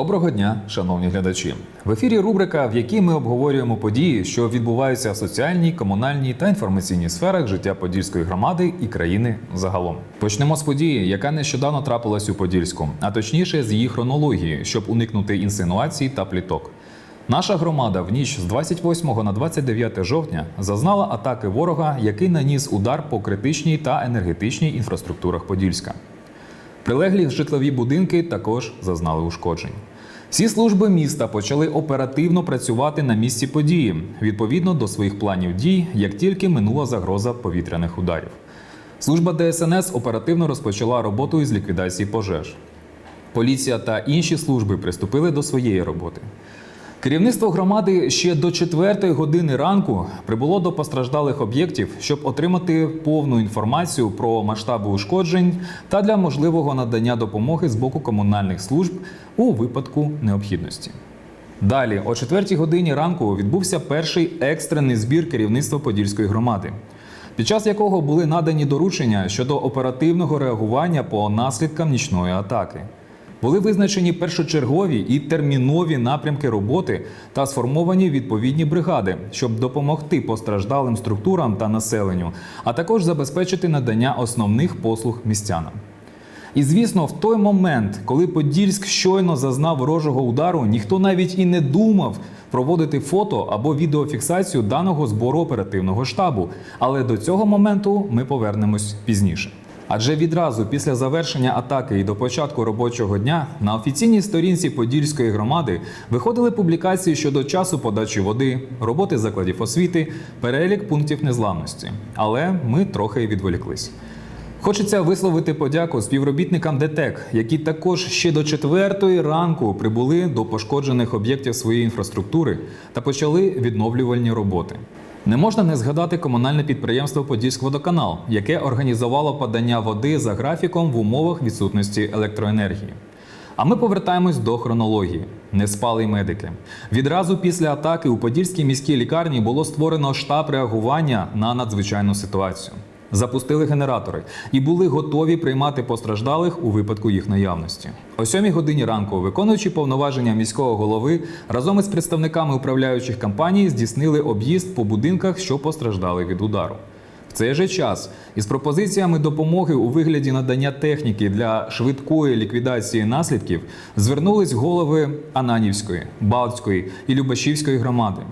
Доброго дня, шановні глядачі. В ефірі рубрика, в якій ми обговорюємо події, що відбуваються в соціальній, комунальній та інформаційній сферах життя Подільської громади і країни загалом. Почнемо з події, яка нещодавно трапилась у Подільську, а точніше з її хронології, щоб уникнути інсинуацій та пліток. Наша громада в ніч з 28 на 29 жовтня зазнала атаки ворога, який наніс удар по критичній та енергетичній інфраструктурах Подільська. Прилеглі житлові будинки також зазнали ушкоджень. Всі служби міста почали оперативно працювати на місці події відповідно до своїх планів дій, як тільки минула загроза повітряних ударів. Служба ДСНС оперативно розпочала роботу із ліквідації пожеж. Поліція та інші служби приступили до своєї роботи. Керівництво громади ще до 4 години ранку прибуло до постраждалих об'єктів, щоб отримати повну інформацію про масштаби ушкоджень та для можливого надання допомоги з боку комунальних служб у випадку необхідності. Далі, о 4 годині ранку, відбувся перший екстрений збір керівництва Подільської громади, під час якого були надані доручення щодо оперативного реагування по наслідкам нічної атаки. Були визначені першочергові і термінові напрямки роботи та сформовані відповідні бригади, щоб допомогти постраждалим структурам та населенню, а також забезпечити надання основних послуг містянам. І звісно, в той момент, коли Подільськ щойно зазнав ворожого удару, ніхто навіть і не думав проводити фото або відеофіксацію даного збору оперативного штабу. Але до цього моменту ми повернемось пізніше. Адже відразу після завершення атаки і до початку робочого дня на офіційній сторінці Подільської громади виходили публікації щодо часу подачі води, роботи закладів освіти, перелік пунктів незламності. Але ми трохи відволіклись. Хочеться висловити подяку співробітникам ДТЕК, які також ще до четвертої ранку прибули до пошкоджених об'єктів своєї інфраструктури та почали відновлювальні роботи. Не можна не згадати комунальне підприємство «Подільськводоканал», яке організувало подання води за графіком в умовах відсутності електроенергії. А ми повертаємось до хронології. Не спали й медики. Відразу після атаки у Подільській міській лікарні було створено штаб реагування на надзвичайну ситуацію. Запустили генератори і були готові приймати постраждалих у випадку їх наявності. О 7 годині ранку, виконуючи повноваження міського голови, разом із представниками управляючих компаній здійснили об'їзд по будинках, що постраждали від удару. В цей же час із пропозиціями допомоги у вигляді надання техніки для швидкої ліквідації наслідків звернулись голови Ананівської, Балтської і Любашівської громади.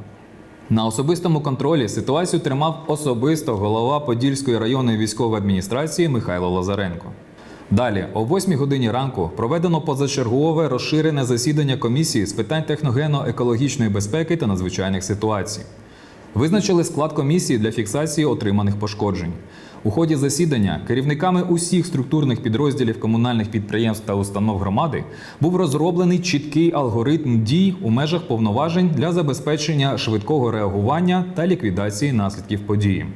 На особистому контролі ситуацію тримав особисто голова Подільської районної військової адміністрації Михайло Лазаренко. Далі, о 8 годині ранку, проведено позачергове розширене засідання комісії з питань техногенно-екологічної безпеки та надзвичайних ситуацій. Визначили склад комісії для фіксації отриманих пошкоджень. У ході засідання керівниками усіх структурних підрозділів комунальних підприємств та установ громади був розроблений чіткий алгоритм дій у межах повноважень для забезпечення швидкого реагування та ліквідації наслідків події.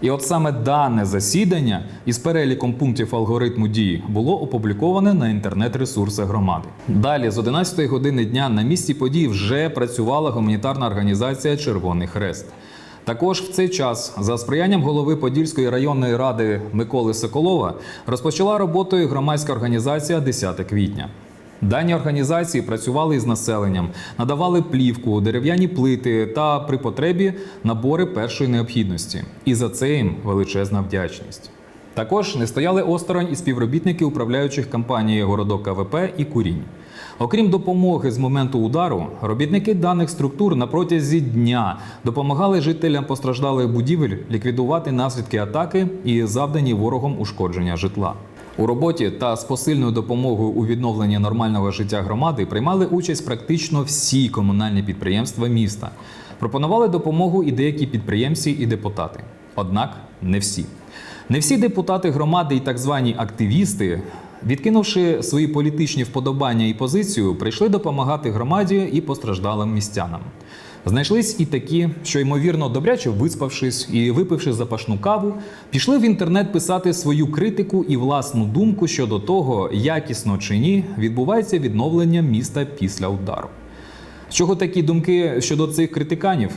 І от саме дане засідання із переліком пунктів алгоритму дії було опубліковане на інтернет-ресурсах громади. Далі, з 11 години дня, на місці події вже працювала гуманітарна організація Червоний Хрест. Також в цей час, за сприянням голови Подільської районної ради Миколи Соколова, розпочала роботою громадська організація 10 квітня. Дані організації працювали із населенням, надавали плівку, дерев'яні плити та при потребі набори першої необхідності. І за це їм величезна вдячність. Також не стояли осторонь і співробітники управляючих компаній Городок КВП і Курінь. Окрім допомоги з моменту удару, робітники даних структур на протязі дня допомагали жителям постраждалих будівель ліквідувати наслідки атаки і завдані ворогом ушкодження житла. У роботі та з посильною допомогою у відновленні нормального життя громади приймали участь практично всі комунальні підприємства міста. Пропонували допомогу і деякі підприємці і депутати. Однак не всі. Не всі депутати громади і так звані активісти, відкинувши свої політичні вподобання і позицію, прийшли допомагати громаді і постраждалим містянам. Знайшлись і такі, що ймовірно добряче виспавшись і випивши запашну каву, пішли в інтернет писати свою критику і власну думку щодо того, якісно чи ні відбувається відновлення міста після удару. Чого такі думки щодо цих критиканів?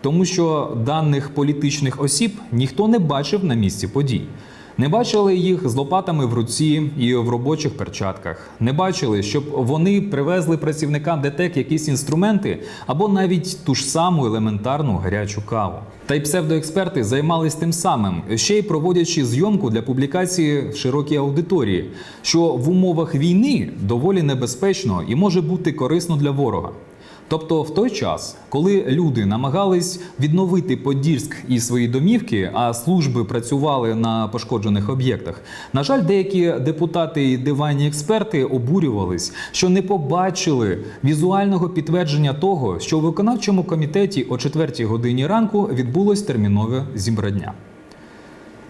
Тому що даних політичних осіб ніхто не бачив на місці подій. Не бачили їх з лопатами в руці і в робочих перчатках. Не бачили, щоб вони привезли працівникам ДТЕК якісь інструменти або навіть ту ж саму елементарну гарячу каву. Та й псевдоексперти займались тим самим, ще й проводячи зйомку для публікації в широкій аудиторії, що в умовах війни доволі небезпечно і може бути корисно для ворога. Тобто, в той час, коли люди намагались відновити Подільськ і свої домівки, а служби працювали на пошкоджених об'єктах, на жаль, деякі депутати і диванні експерти обурювались, що не побачили візуального підтвердження того, що у виконавчому комітеті о 4 годині ранку відбулось термінове зібрання.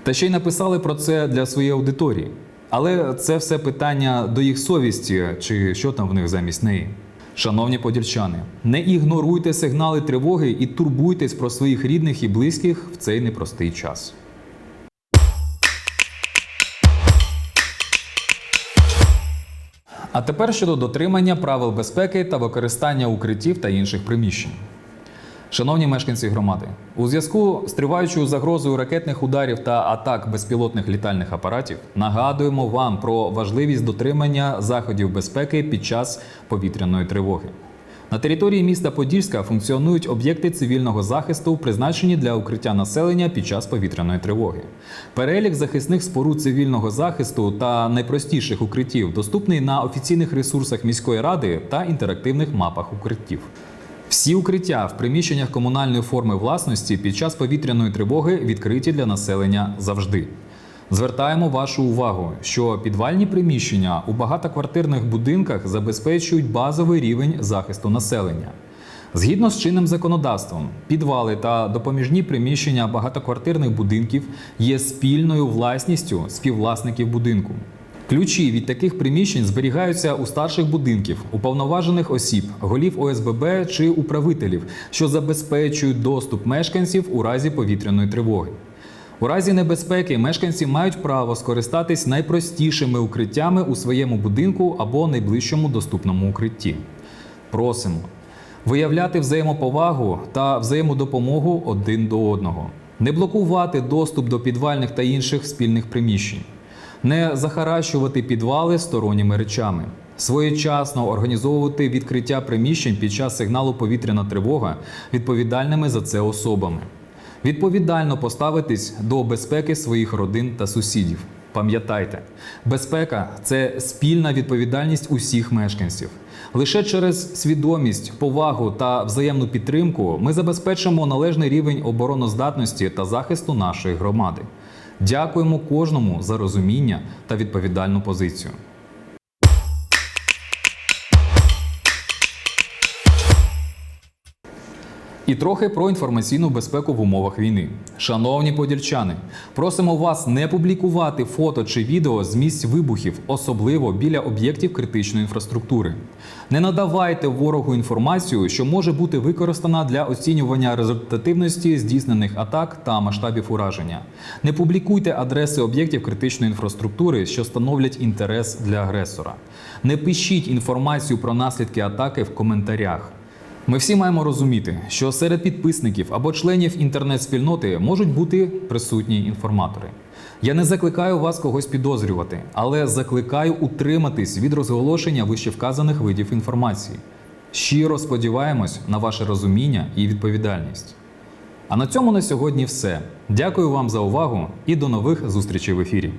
Та ще й написали про це для своєї аудиторії. Але це все питання до їх совісті, чи що там в них замість неї. Шановні подільчани, не ігноруйте сигнали тривоги і турбуйтесь про своїх рідних і близьких в цей непростий час. А тепер щодо дотримання правил безпеки та використання укриттів та інших приміщень. Шановні мешканці громади, у зв'язку з триваючою загрозою ракетних ударів та атак безпілотних літальних апаратів нагадуємо вам про важливість дотримання заходів безпеки під час повітряної тривоги. На території міста Подільська функціонують об'єкти цивільного захисту, призначені для укриття населення під час повітряної тривоги. Перелік захисних споруд цивільного захисту та найпростіших укриттів доступний на офіційних ресурсах міської ради та інтерактивних мапах укриттів. Всі укриття в приміщеннях комунальної форми власності під час повітряної тривоги відкриті для населення завжди. Звертаємо вашу увагу, що підвальні приміщення у багатоквартирних будинках забезпечують базовий рівень захисту населення. Згідно з чинним законодавством, підвали та допоміжні приміщення багатоквартирних будинків є спільною власністю співвласників будинку. Ключі від таких приміщень зберігаються у старших будинків, уповноважених осіб, голів ОСББ чи управителів, що забезпечують доступ мешканців у разі повітряної тривоги. У разі небезпеки мешканці мають право скористатись найпростішими укриттями у своєму будинку або найближчому доступному укритті. Просимо виявляти взаємоповагу та взаємодопомогу один до одного, не блокувати доступ до підвальних та інших спільних приміщень, не захаращувати підвали сторонніми речами. Своєчасно організовувати відкриття приміщень під час сигналу повітряна тривога відповідальними за це особами. Відповідально поставитись до безпеки своїх родин та сусідів. Пам'ятайте, безпека це спільна відповідальність усіх мешканців. Лише через свідомість, повагу та взаємну підтримку ми забезпечимо належний рівень обороноздатності та захисту нашої громади. Дякуємо кожному за розуміння та відповідальну позицію. І трохи про інформаційну безпеку в умовах війни. Шановні подільчани, просимо вас не публікувати фото чи відео з місць вибухів, особливо біля об'єктів критичної інфраструктури. Не надавайте ворогу інформацію, що може бути використана для оцінювання результативності здійснених атак та масштабів ураження. Не публікуйте адреси об'єктів критичної інфраструктури, що становлять інтерес для агресора. Не пишіть інформацію про наслідки атаки в коментарях. Ми всі маємо розуміти, що серед підписників або членів інтернет-спільноти можуть бути присутні інформатори. Я не закликаю вас когось підозрювати, але закликаю утриматись від розголошення вищевказаних видів інформації. Щиро сподіваємось на ваше розуміння і відповідальність. А на цьому на сьогодні все. Дякую вам за увагу і до нових зустрічей в ефірі.